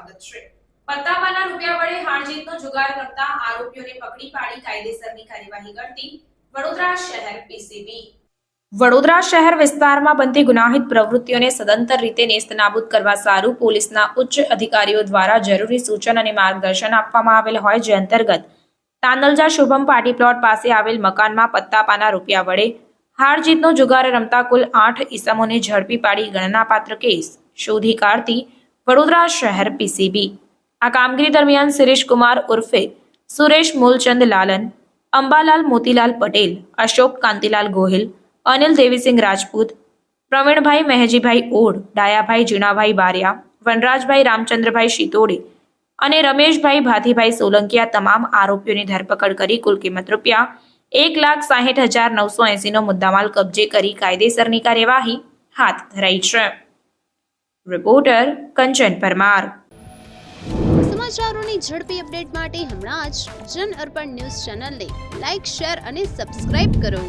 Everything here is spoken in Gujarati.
સ્વાગત છે. પત્તાવાના રૂપિયા વડે હારજીતનો જુગાર કરતા આરોપીઓને પકડી પાડી કાયદેસરની કાર્યવાહી કરતી વડોદરા શહેર પીસીબી. વડોદરા શહેર વિસ્તારમાં બનતી ગુનાહિત પ્રવૃત્તિઓને સદંતર રીતે નેસ્તનાબૂદ કરવા સારું પોલીસના ઉચ્ચ અધિકારીઓ દ્વારા જરૂરી સૂચન અને માર્ગદર્શન આપવામાં આવેલ હોય જે અંતર્ગત તાંદલજા શુભમ પાટી પ્લોટ પાસે આવેલ મકાનમાં પત્તાપાના રૂપિયા વડે હાર જીતનો જુગાર રમતા કુલ આઠ ઇસમોને ઝડપી પાડી ગણનાપાત્ર કેસ શોધી કાઢતી વડોદરા શહેર પીસીબી આ કામગીરી દરમિયાન શિરીષ કુમાર ઉર્ફે સુરેશ મૂલચંદ લાલન, અંબાલાલ મોતીલાલ પટેલ, અશોક કાંતિલાલ ગોહિલ, અનિલ દેવીસિંહ રાજપૂત, પ્રવીણભાઈ મહેજીભાઈ ઓઢ, ડાયાભાઈ જીણાભાઈ બારિયા, વનરાજભાઈ રામચંદ્રભાઈ શિતોડે અને રમેશભાઈ ભાથીભાઈ સોલંકી આ તમામ આરોપીઓની ધરપકડ કરી કુલ કિંમત રૂપિયા એક લાખ સાહીઠ હજાર નવસો એંસીનો મુદ્દામાલ કબજે કરી કાયદેસરની કાર્યવાહી હાથ ધરાઈ છે. રિપોર્ટર કંચન પરમાર સમાચારોની ઝડપી અપડેટ માટે હમણાં જ જન અર્પણ ન્યૂઝ ચેનલને લાઇક શેર અને સબસ્ક્રાઇબ કરો.